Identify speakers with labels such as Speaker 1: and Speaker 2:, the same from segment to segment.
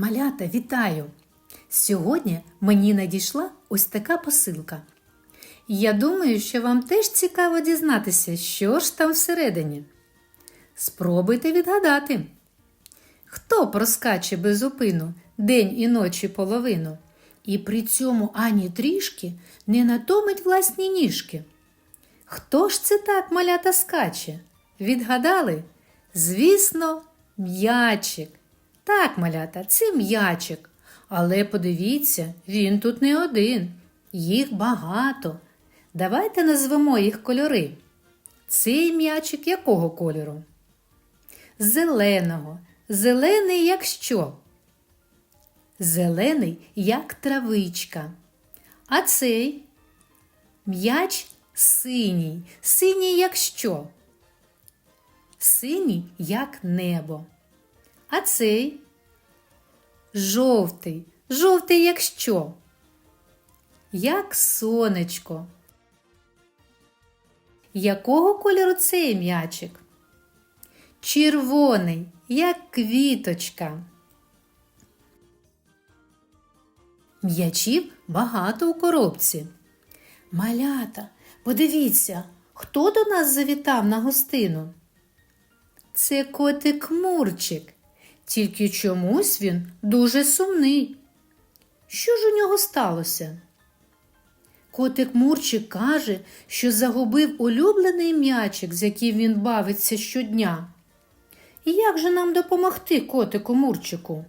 Speaker 1: Малята, вітаю! Сьогодні мені надійшла ось така посилка. Я думаю, що вам теж цікаво дізнатися, що ж там всередині. Спробуйте відгадати. Хто проскаче без зупину день і ночі половину, і при цьому ані трішки не натомить власні ніжки? Хто ж це так малята скаче? Відгадали? Звісно, м'ячик. Так, малята, це м'ячик. Але подивіться, він тут не один. Їх багато. Давайте назвемо їх кольори. Цей м'ячик якого кольору? Зеленого. Зелений як що? Зелений як травичка. А цей м'яч синій. Синій як що? Синій як небо. А цей жовтий. Жовтий як що? Як сонечко. Якого кольору цей м'ячик? Червоний, як квіточка. М'ячів багато у коробці. Малята, подивіться, хто до нас завітав на гостину? Це котик Мурчик. Тільки чомусь він дуже сумний. Що ж у нього сталося? Котик Мурчик каже, що загубив улюблений м'ячик, з яким він бавиться щодня. І як же нам допомогти котику Мурчику?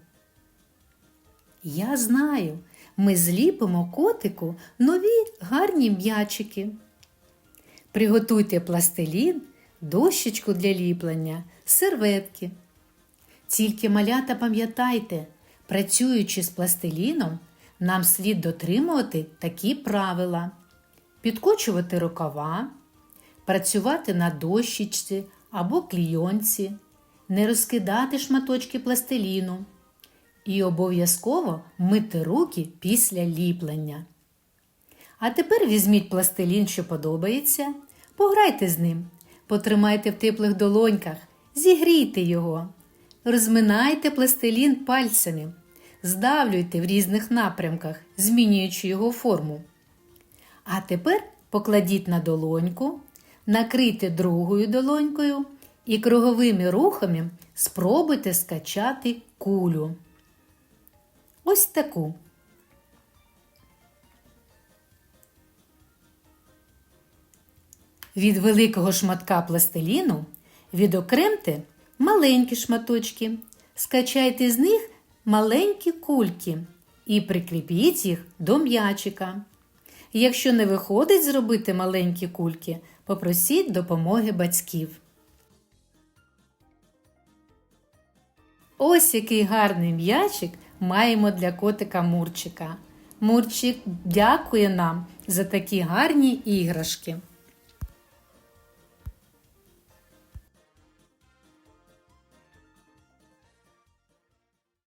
Speaker 1: Я знаю, ми зліпимо котику нові гарні м'ячики. Приготуйте пластилін, дощечку для ліплення, серветки. Тільки малята пам'ятайте, працюючи з пластиліном, нам слід дотримувати такі правила: підкочувати рукава, працювати на дощечці або клійонці, не розкидати шматочки пластиліну. І обов'язково мити руки після ліплення. А тепер візьміть пластилін, що подобається, пограйте з ним, потримайте в теплих долоньках, зігрійте його, розминайте пластилін пальцями, здавлюйте в різних напрямках, змінюючи його форму. А тепер покладіть на долоньку, накрийте другою долонькою і круговими рухами спробуйте скачати кулю. Ось таку. Від великого шматка пластиліну відокремте маленькі шматочки, скачайте з них маленькі кульки і прикріпіть їх до м'ячика. Якщо не виходить зробити маленькі кульки, попросіть допомоги батьків. Ось який гарний м'ячик маємо для котика Мурчика. Мурчик дякує нам за такі гарні іграшки.